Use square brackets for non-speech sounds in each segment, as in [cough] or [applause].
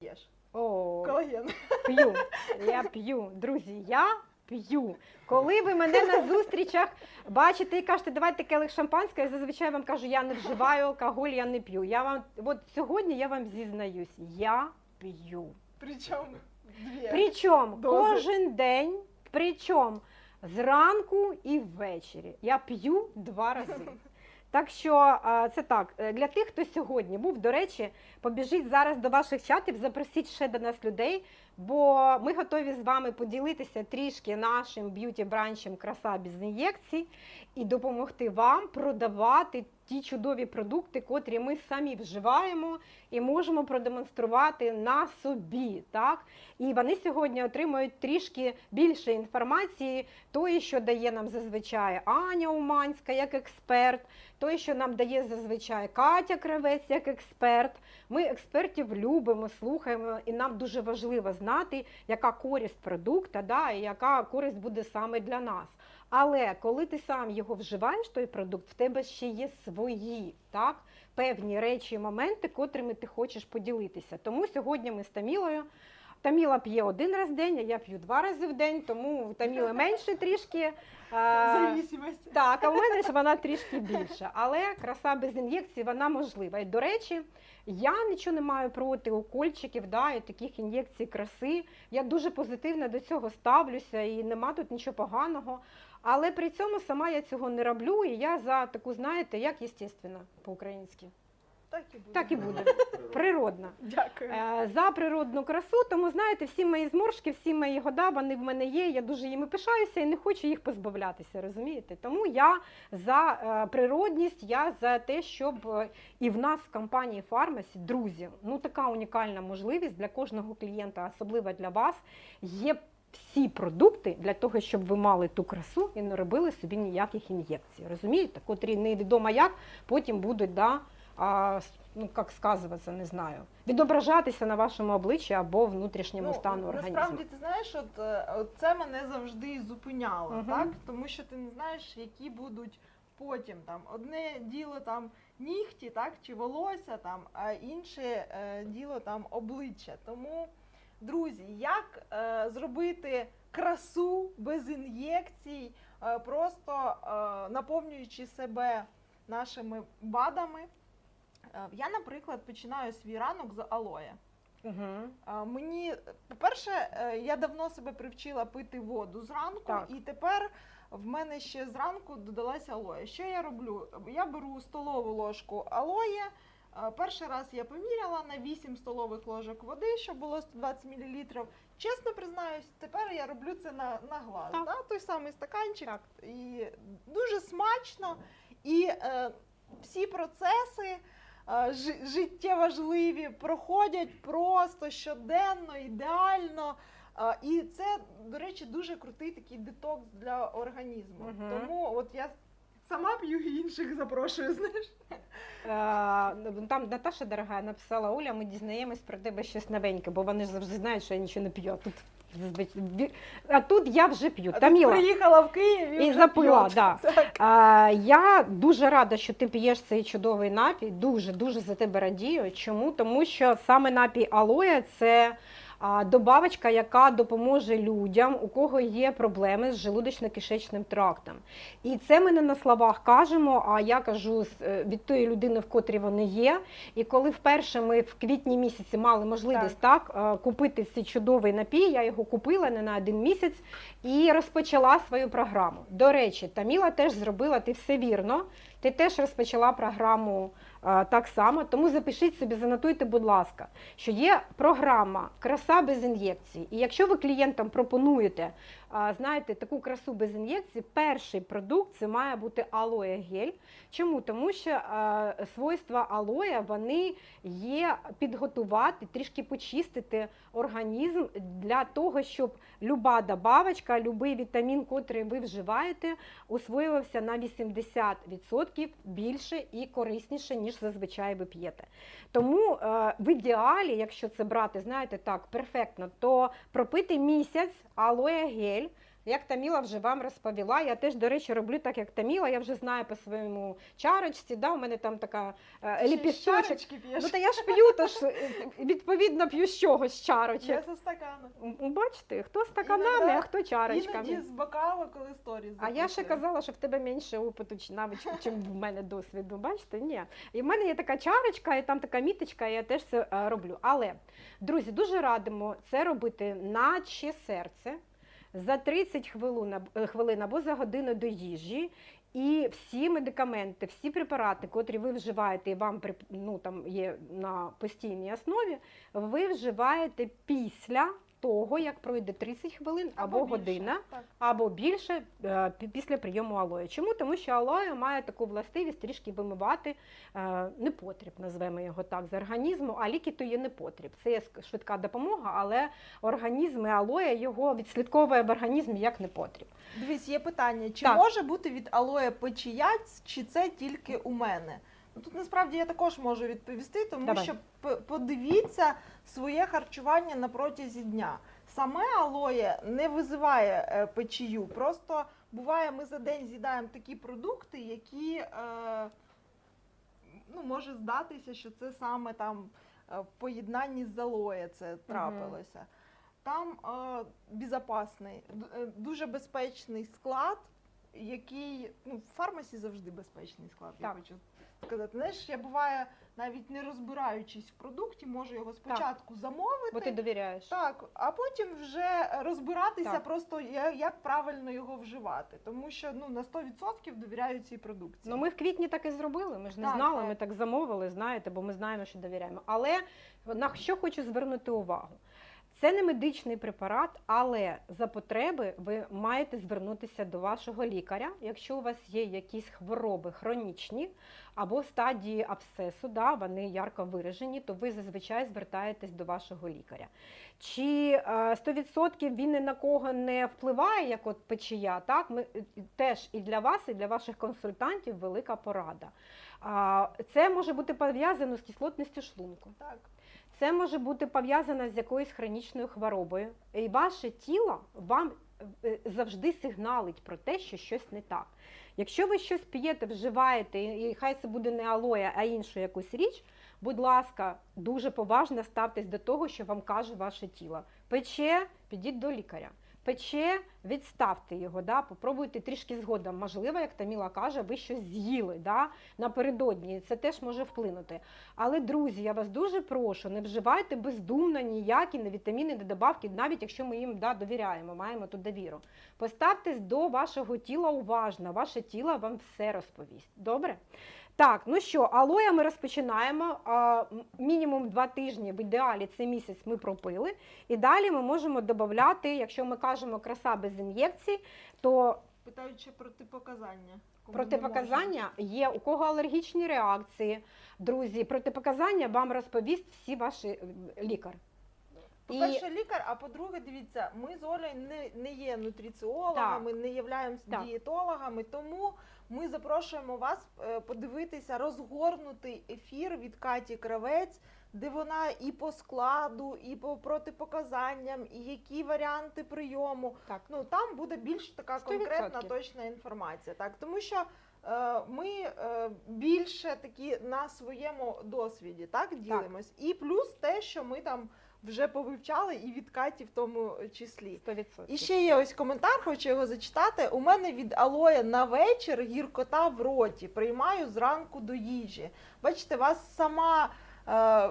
п'єш? О, Колаген. п'ю. [laughs] Я п'ю. Друзі, я п'ю. Коли ви мене на зустрічах бачите і кажете, давайте келих шампанського, я зазвичай вам кажу, я не вживаю алкоголь, я не п'ю. Я вам, от сьогодні я вам зізнаюсь, я п'ю. Причому дві. Причому Дози. кожен день, причому зранку і ввечері. Я п'ю два рази. Так що це так. Е, Для тих, хто сьогодні був, до речі, побіжіть зараз до ваших чатів, запросіть ще до нас людей, бо ми готові з вами поділитися трішки нашим б'юті бранчем краса без ін'єкцій і допомогти вам продавати ті чудові продукти, котрі ми самі вживаємо і можемо продемонструвати на собі. Так? І вони сьогодні отримують трішки більше інформації, тої, що дає нам зазвичай Аня Уманська як експерт, тої, що нам дає зазвичай Катя Кравець як експерт. Ми експертів любимо, слухаємо, і нам дуже важливо знати, яка користь продукту, да, і яка користь буде саме для нас. Але коли ти сам його вживаєш, той продукт, в тебе ще є свої так, певні речі і моменти, котрими ти хочеш поділитися. Тому сьогодні ми з Тамілою. Таміла п'є один раз в день, а я п'ю два рази в день, тому у Таміли менше трішки. а, так, а в мене ж вона трішки більша. Але краса без ін'єкцій вона можлива. І до речі, я нічого не маю проти укольчиків, да, і таких ін'єкцій краси. Я дуже позитивно до цього ставлюся і нема тут нічого поганого. Але при цьому сама я цього не роблю, і я за таку, знаєте, як естественно по-українськи. Так і буде. Так і буде. [laughs] Природна. Дякую. Е, за природну красу. Тому знаєте, всі мої зморшки, всі мої года, вони в мене є. Я дуже їми пишаюся і не хочу їх позбавлятися. Розумієте? Тому я за е, природність, я за те, щоб е, і в нас в компанії Фармасі, друзі, ну така унікальна можливість для кожного клієнта, особливо для вас, є. Всі продукти для того, щоб ви мали ту красу і не робили собі ніяких ін'єкцій. Розумієте, котрі невідомо як потім будуть да, а, ну як сказуватися, не знаю, відображатися на вашому обличчі або внутрішньому стану організму. Ну, Насправді ти знаєш, от, е, от це мене завжди зупиняло, Мгм. так? Тому що ти не знаєш, які будуть потім там одне діло там нігті, так, чи волосся там, а інше е, діло там обличчя. Тому, друзі, як е, зробити красу без ін'єкцій, е, просто е, наповнюючи себе нашими БАДами. Е, Я, наприклад, починаю свій ранок з алоє. Угу. А, Мені, по-перше, е, я давно себе привчила пити воду зранку, Так. і тепер в мене ще зранку додалася алоє. Що я роблю? Я беру столову ложку алоє. Е, Перший раз я поміряла на 8 столових ложок води, щоб було 120 мл. Чесно признаюсь, тепер я роблю це на, на глаз. Так. Да? Той самий стаканчик. Так. І дуже смачно. І е, всі процеси е, жи- життєважливі проходять просто щоденно, ідеально. Е, І це, до речі, дуже крутий такий детокс для організму. Мгм. Тому от я сама п'ю і інших запрошую, знаєш. Е, Там Наташа дорога написала Оля, ми дізнаємось про тебе щось новеньке, бо вони ж завжди знають, що я нічого не п'ю. А тут, а тут я вже п'ю. А тут приїхала в Київ і, І вже запила, п'ю. да. Так. А, я дуже рада, що ти п'єш цей чудовий напій. Дуже дуже за тебе радію. Чому? Тому що саме напій алоє це добавочка, яка допоможе людям, у кого є проблеми з желудочно-кишечним трактом. І це ми не на словах кажемо, а я кажу е, від тої людини, в котрій вони є. І коли вперше ми в квітні місяці мали можливість так, е, купити цей чудовий напій, я його купила не на один місяць і розпочала свою програму. До речі, Таміла теж зробила ти все вірно. Ти теж розпочала програму так само. Тому запишіть собі, занотуйте, будь ласка, що є програма Краса без ін'єкцій. І якщо ви клієнтам пропонуєте, знаєте, таку красу без ін'єкцій, перший продукт це має бути алоє гель. Чому? Тому що свойства алоя вони є підготувати, трішки почистити організм для того, щоб люба добавочка, любий вітамін, котрий ви вживаєте, усвоювався на 80% більше і корисніше, ніж зазвичай ви п'єте. Тому в ідеалі, якщо це брати, знаєте, так, перфектно, то пропити місяць алоє гель Як Таміла вже вам розповіла, я теж, до речі, роблю так, як Таміла. Я вже знаю по своєму чарочці. Да, у мене там така е, ліпісточок. Ну та я ж п'ю, то ж е, відповідно п'ю з чогось з Я зі стакана. М, Бачите, хто стаканами, Іноді- а хто чарочками. Іноді з бокала, коли сторіз А я ще казала, що в тебе менше опиту чи навички, чим в мене досвіду. Бачите? Ні. І в мене є така чарочка, і там така міточка, і я теж це е, роблю. Але, друзі, дуже радимо це робити наче серце за 30 хвилин, е, хвилин або за годину до їжі. І всі медикаменти, всі препарати, котрі ви вживаєте, і вам ну, там є на постійній основі, ви вживаєте після того, як пройде 30 хвилин або, більше. година Так. або більше е, після прийому алої. Чому? Тому що алоє має таку властивість трішки вимивати е, непотріб, назвемо його так, з організму, а ліки то є непотріб. Це є швидка допомога, але організм і алоє його відслідковує в організмі як непотріб. Дивись, є питання, чи Так. може бути від алоє печіяць, чи це тільки у мене? Тут насправді я також можу відповісти, тому Давай. що подивіться своє харчування на протязі дня. Саме алоє не визиває е, печію. Просто буває, ми за день з'їдаємо такі продукти, які е, ну, може здатися, що це саме там е, в поєднанні з алоє це трапилося. Там е, безпечний, е, дуже безпечний склад, який ну, в фармасі завжди безпечний склад, я хочу сказати. Знаєш, я буває, навіть не розбираючись в продукті, можу його спочатку замовити. Бо ти довіряєш. Так, а потім вже розбиратися Так. просто я- як правильно його вживати, тому що ну на 100% довіряю цій продукції. Ну, ми в квітні так і зробили. Ми ж не Так, знали, так. ми так замовили, знаєте, бо ми знаємо, що довіряємо. Але на що хочу звернути увагу? Це не медичний препарат, але за потреби ви маєте звернутися до вашого лікаря, якщо у вас є якісь хвороби хронічні або стадії абсцесу, да, вони ярко виражені, то ви зазвичай звертаєтесь до вашого лікаря. Чи е, 100% він ні на кого не впливає, як от печія, так? Ми е, теж і для вас, і для ваших консультантів велика порада. Це може бути пов'язано з кислотністю шлунку. так. Це може бути пов'язано з якоюсь хронічною хворобою. І ваше тіло вам е, завжди сигналить про те, що щось не так. Якщо ви щось п'єте, вживаєте, і і хай це буде не алоя, а іншу якусь річ, будь ласка, дуже поважно ставтесь до того, що вам каже ваше тіло. Пече, підіть до лікаря. Пече, відставте його, да? попробуйте трішки згодом. Можливо, як Таміла каже, ви щось з'їли да? напередодні, це теж може вплинути. Але, друзі, я вас дуже прошу, не вживайте бездумно ніякі не вітаміни, не добавки, навіть якщо ми їм да, довіряємо, маємо тут довіру. Поставтесь до вашого тіла уважно, ваше тіло вам все розповість. Добре? Так, ну що, алоя ми розпочинаємо. А, мінімум два тижні, в ідеалі це місяць ми пропили. І далі ми можемо додати, якщо ми кажемо краса без ін'єкцій, то Питають ще протипоказання. кому Протипоказання є у кого алергічні реакції. Друзі, протипоказання вам розповість всі ваші е, лікар. По-перше, лікар, а по-друге, дивіться, ми з Олею не, не є нутриціологами, не являємося Так. дієтологами, тому ми запрошуємо вас е, подивитися розгорнутий ефір від Каті Кравець, де вона і по складу, і по протипоказанням, і які варіанти прийому. Так. Ну там буде більш така Сто конкретна точна інформація. Так, тому що е, ми е, більше такі на своєму досвіді так ділимось. І плюс те, що ми там вже повивчали, і від Каті в тому числі. 100%. І ще є ось коментар, хочу його зачитати. У мене від алоє на вечір гіркота в роті. Приймаю зранку до їжі. Бачите, вас сама. е,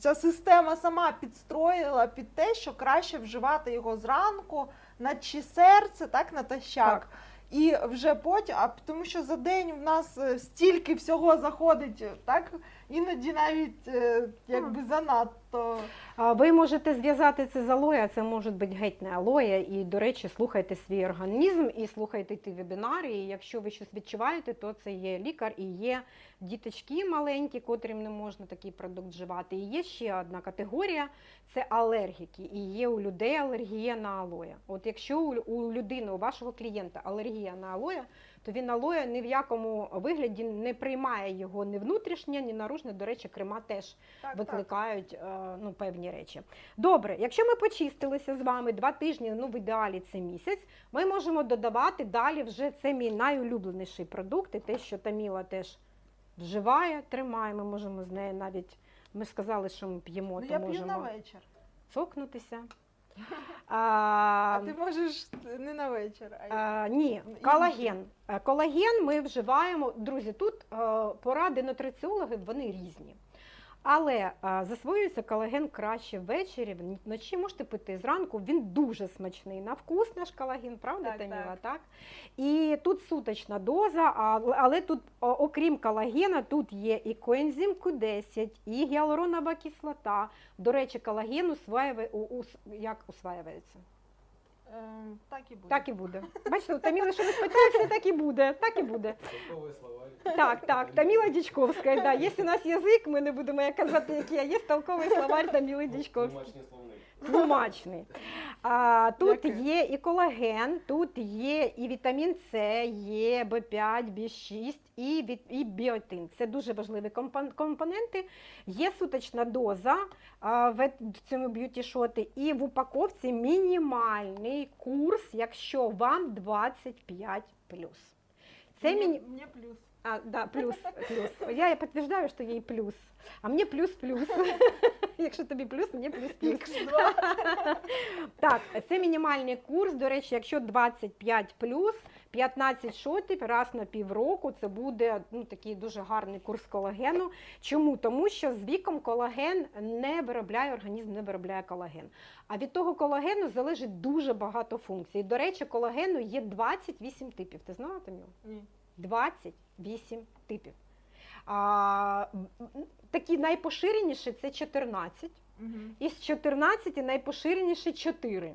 Ця система сама підстроїла під те, що краще вживати його зранку, наче серце, так натощак. Так. І вже потім, а тому що за день в нас е, стільки всього заходить, так іноді навіть е, якби занадто. А Ви можете зв'язати це з алоє, це може бути геть не алоє. І, до речі, слухайте свій організм і слухайте ті вебінари. І якщо ви щось відчуваєте, то це є лікар і є діточки маленькі, котрим не можна такий продукт вживати. І є ще одна категорія це алергіки. І є у людей алергія на алоє. От якщо у, людини, у вашого клієнта алергія на алоє, то він алоє ні в якому вигляді не приймає його ні внутрішнє, ні наружне. До речі, крема теж Так, так. викликають е, ну, певні речі. Добре, якщо ми почистилися з вами два тижні, ну в ідеалі це місяць, ми можемо додавати далі вже це мій найулюбленіший продукт, і те, що Таміла теж вживає, тримає. Ми можемо з нею навіть. Ми ж сказали, що ми п'ємо, Ну, то я п'ю на вечір. цокнутися. А ти можеш не на вечір, а а, ні, колаген. Е, Колаген ми вживаємо. Друзі, тут е, поради нутриціологів вони різні. Але е, засвоюється колаген краще ввечері, вночі можете пити зранку. Він дуже смачний на вкус наш колаген, правда, Так, Таміла? так. Так. І тут суточна доза, а- але тут, окрім колагена, тут є і коензим Q10, і гіалуронова кислота. До речі, колаген усваює, як усваюється? Ем, так і буде. Так і буде. Бачите, у Таміли, що ви спитався, так і буде. Так і буде. Толковый слова. Так, так, Таміла Дічковська. Да. Якщо у нас язик, ми не будемо як казати, який, а є толковий словарь Таміли Дічковської. Тлумачний. А, тут Дякую. є і колаген, тут є і вітамін С, є В5, В6 і, від, і біотин. Це дуже важливі компоненти. Є суточна доза а, в, цьому б'юті-шоті, і в упаковці мінімальний курс, якщо вам 25 Це Мені- міні... мені плюс. А, да, плюс, плюс. Я, я підтверждаю, що і плюс. А мені плюс-плюс. Якщо тобі плюс, мені [laughs] плюс-плюс. [laughs] Так, це мінімальний курс. До речі, якщо 25 плюс, 15 шотів раз на півроку, це буде ну, такий дуже гарний курс колагену. Чому? Тому що з віком колаген не виробляє, організм не виробляє колаген. А від того колагену залежить дуже багато функцій. До речі, колагену є 28 типів. Ти знала, Таміл? Ні. 28 типів. А, такі найпоширеніші це 14. Мгм. Із 14 найпоширеніші 4.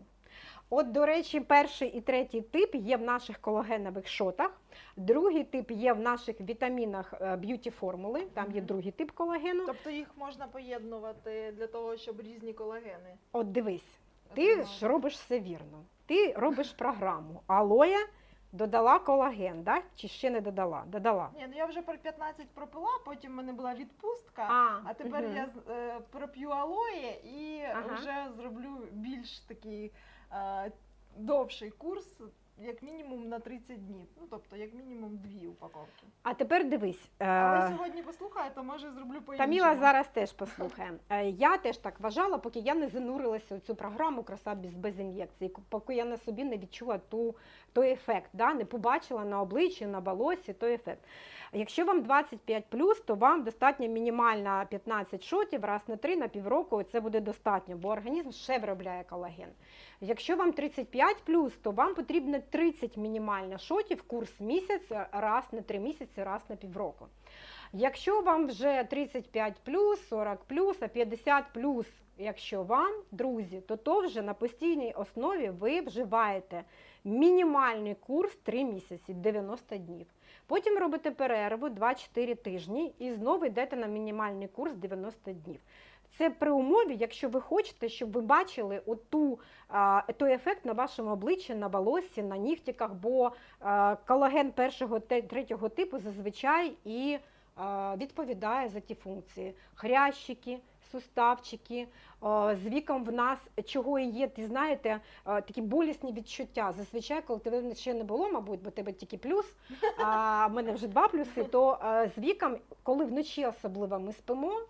От, до речі, перший і третій тип є в наших колагенових шотах. Другий тип є в наших вітамінах е, б'юті формули. Там є другий тип колагену. Тобто їх можна поєднувати для того, щоб різні колагени. От дивись, ти ж робиш все вірно. Ти робиш програму. Алоя додала колаген, да? чи ще не додала? Додала. Ні, ну я вже про 15 пропила, потім в мене була відпустка. А, А тепер угу. я е, проп'ю алоє і Ага. вже зроблю більш такий е, довший курс, як мінімум на 30 днів. Ну тобто, як мінімум дві упаковки. А тепер дивись. е, Але сьогодні послухаю, то може зроблю по Таміла зараз теж послухає. Е, Я теж так вважала, поки я не занурилася у цю програму краса без, без ін'єкцій, поки я на собі не відчула ту, той ефект, да? не побачила на обличчі, на волосі той ефект. Якщо вам 25 то вам достатньо мінімально 15 шотів раз на 3 на півроку. Це буде достатньо, бо організм ще виробляє колаген. Якщо вам 35 то вам потрібно 30 мінімально шотів курс місяць раз на 3 місяці, раз на півроку. Якщо вам вже 35 40 а 50 якщо вам, друзі, то то вже на постійній основі ви вживаєте мінімальний курс 3 місяці, 90 днів. Потім робите перерву 2-4 тижні і знову йдете на мінімальний курс 90 днів. Це при умові, якщо ви хочете, щоб ви бачили оту, той ефект на вашому обличчі, на волоссі, на нігтіках, бо колаген першого третього типу зазвичай і відповідає за ті функції. Хрящики, суставчики. З віком в нас чого і є, ти знаєте, такі болісні відчуття. Зазвичай, коли тебе ще не було, мабуть, бо тебе тільки плюс, а в мене вже два плюси, то з віком, коли вночі особливо ми спимо,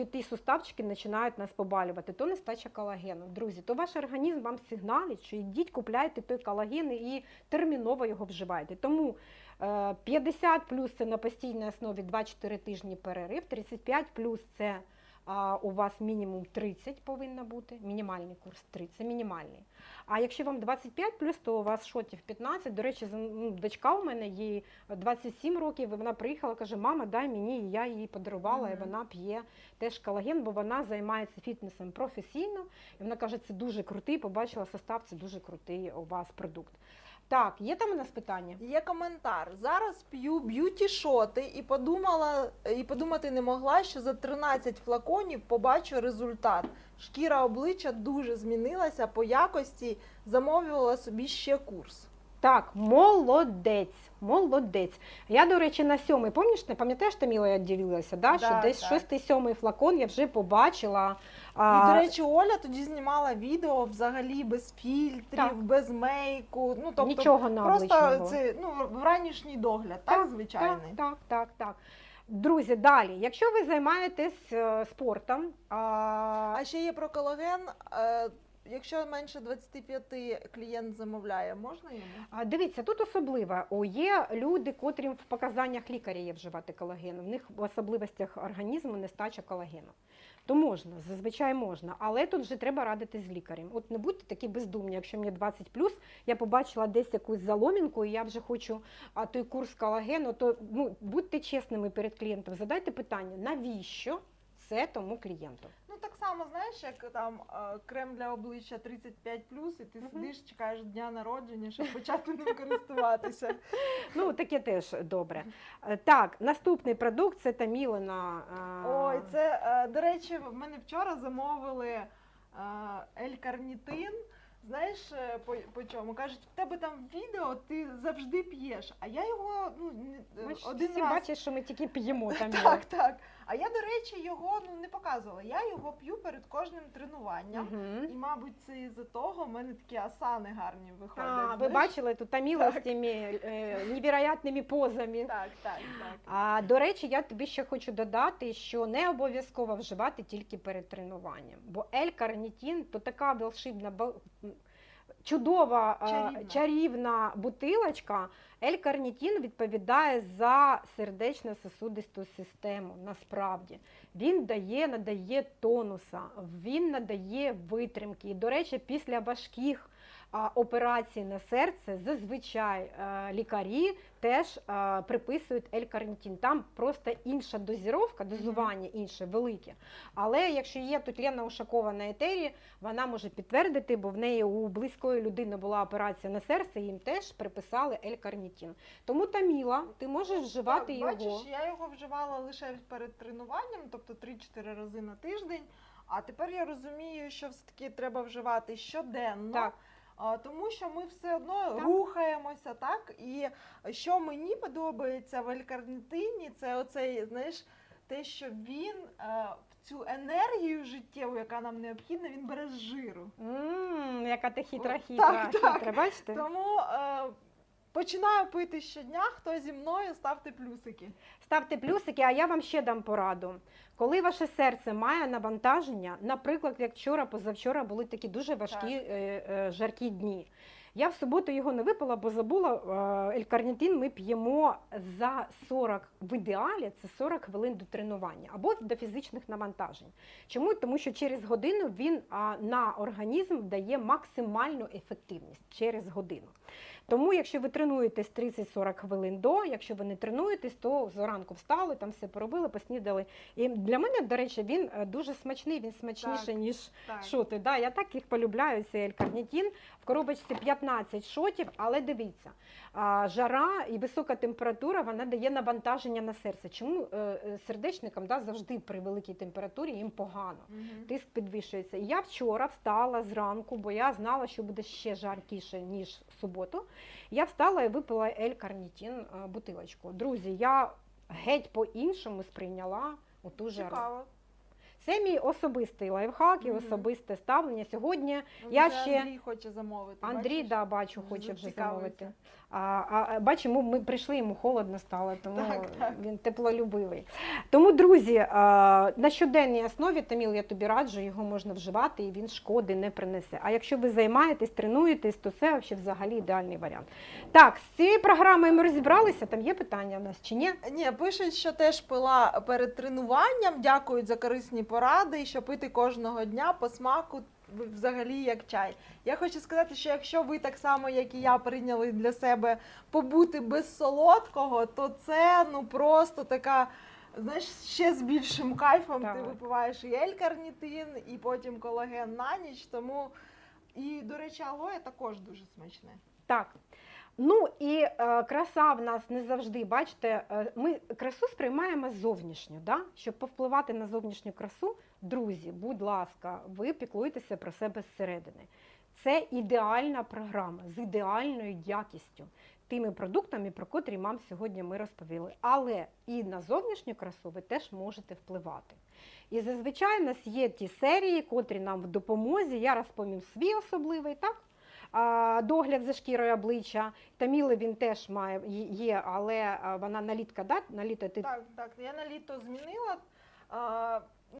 і ті суставчики починають нас побалювати, то нестача колагену. Друзі, то ваш організм вам сигналить, що йдіть, купляйте той колаген і терміново його вживайте. Тому е, 50 плюс це на постійній основі 2-4 тижні перерив, 35 плюс це а, у вас мінімум 30 повинно бути, мінімальний курс 30, це мінімальний. А якщо вам 25 плюс, то у вас шотів 15. До речі, ну, дочка у мене їй 27 років, і вона приїхала, каже, мама, дай мені, і я їй подарувала, і вона п'є теж колаген, бо вона займається фітнесом професійно. І вона каже, це дуже крутий, побачила состав, це дуже крутий у вас продукт. Так, є там у нас питання? Є коментар. Зараз п'ю б'юті шоти і подумала, і подумати не могла, що за 13 флаконів побачу результат. Шкіра обличчя дуже змінилася по якості, замовила собі ще курс. Так, молодець, молодець. Я, до речі, на сьомий, пам'ятаєш, не пам'ятаєш, Таміла, я ділилася, да? що десь так. шостий, сьомий флакон я вже побачила. І, до речі, Оля тоді знімала відео взагалі без фільтрів, Так. без мейку. Ну, тобто, нічого просто це ну, вранішній догляд, так, Так, звичайний. Так, так, так, так. Друзі, далі, якщо ви займаєтесь е, спортом, а, А ще є про колаген. Е, якщо менше 25 клієнт замовляє, можна йому? А дивіться, тут особливо. О, є люди, котрим в показаннях лікаря є вживати колаген. В них в особливостях організму нестача колагену. То можна, зазвичай можна, але тут вже треба радити з лікарем. От не будьте такі бездумні, якщо мені 20 я побачила десь якусь заломінку, і я вже хочу а, той курс колагену, то ну, будьте чесними перед клієнтом, задайте питання, навіщо це тому клієнту? Ну так само, знаєш, як там е, крем для обличчя 35 і ти сидиш, чекаєш дня народження, щоб почати ним користуватися. [laughs] Ну, таке теж добре. Е, Так, наступний продукт це Тамілина. е, Ой, це е, до речі, в мене вчора замовили е, L-карнітин. Знаєш е, по, по чому? Кажуть, в тебе там відео ти завжди п'єш, а я його ну, не- Ми ж один всі раз бачать, що ми тільки п'ємо [laughs] там. Так, так. А я, до речі, його ну не показувала. Я його п'ю перед кожним тренуванням. Мгм. І, мабуть, це із-за того в мене такі асани гарні виходять. А, ви знаєш. бачили тут Таміла з Так. тими е, невероятними позами. Так, так, так. А до речі, я тобі ще хочу додати, що не обов'язково вживати тільки перед тренуванням, бо L-карнітин то така волшебна бал- чудова е, Чарівна. чарівна бутилочка. Ель-карнітін відповідає за сердечно-сосудисту систему. Насправді він дає, надає тонуса, він надає витримки. І, до речі, після важких а, операцій на серце зазвичай е, лікарі теж е, приписують L-карнітин. Там просто інша дозіровка, дозування інше, велике. Але якщо є тут Лена Ушакова на етері, вона може підтвердити, бо в неї у близької людини була операція на серце, їм теж приписали L-карнітин. Тому Таміла, ти можеш вживати так, його. Бачиш, я його вживала лише перед тренуванням, тобто 3-4 рази на тиждень. А тепер я розумію, що все-таки треба вживати щоденно. Так. А, Тому що ми все одно Так. рухаємося, так? І що мені подобається в алькарнітині, це оцей, знаєш, те, що він е, цю енергію життєву, яка нам необхідна, він бере з жиру. М, яка ти хитра, хитра, так, так. хитра, бачите? Тому е, починаю пити щодня, хто зі мною, ставте плюсики. Ставте плюсики, а я вам ще дам пораду. Коли ваше серце має навантаження, наприклад, як вчора, позавчора були такі дуже важкі Так. е, е, жаркі дні. Я в суботу його не випила, бо забула елькарнітин ми п'ємо за 40, в ідеалі це 40 хвилин до тренування або до фізичних навантажень. Чому? Тому що через годину він на організм дає максимальну ефективність через годину. Тому, якщо ви тренуєтесь 30-40 хвилин до, якщо ви не тренуєтесь, то зранку встали, там все поробили, поснідали. І для мене, до речі, він е, дуже смачний, він смачніший, Так. ніж Так. шоти. Да, я так їх полюбляю, цей елькарнітін. В коробочці 15 шотів, але дивіться, жара і висока температура вона дає навантаження на серце. Чому е, е, сердечникам да, завжди при великій температурі їм погано? Мгм. Тиск підвищується. І я вчора встала зранку, бо я знала, що буде ще жаркіше, ніж в суботу. Я встала і випила ель-карнітін е, бутилочку. Друзі, я геть по-іншому сприйняла оту жару. Цікаво. Це мій особистий лайфхак і Мгм. особисте ставлення. Сьогодні Ну, Я ще- Андрій хоче замовити. Андрій, бачиш? да, бачу, хоче вже замовити. А, а, бачимо, ми прийшли, йому холодно стало, тому Так, так. він теплолюбивий. Тому, друзі, а, на щоденній основі Таміл, я тобі раджу, його можна вживати і він шкоди не принесе. А якщо ви займаєтесь, тренуєтесь, то це взагалі ідеальний варіант. Так, з цією програмою ми розібралися. Там є питання в нас чи ні? Ні, пишуть, що теж пила перед тренуванням. Дякують за корисні поради, і що пити кожного дня по смаку взагалі як чай. Я хочу сказати, що якщо ви так само, як і я, прийняли для себе побути без солодкого, то це ну просто така. Знаєш, ще з більшим кайфом ти випиваєш і ель-карнітин, і потім колаген на ніч. Тому і, до речі, алоє також дуже смачне. Так. Ну і е, краса в нас не завжди, бачите, е, ми красу сприймаємо зовнішню. Да? Щоб повпливати на зовнішню красу, друзі, будь ласка, ви піклуєтеся про себе зсередини. Це ідеальна програма з ідеальною якістю, тими продуктами, про котрі вам сьогодні ми розповіли. Але і на зовнішню красу ви теж можете впливати. І зазвичай у нас є ті серії, котрі нам в допомозі. Я розповім свій особливий, так? Догляд за шкірою обличчя. Таміли він теж має є, але вона налітка, да? наліто ти Так, так. Я на літо змінила.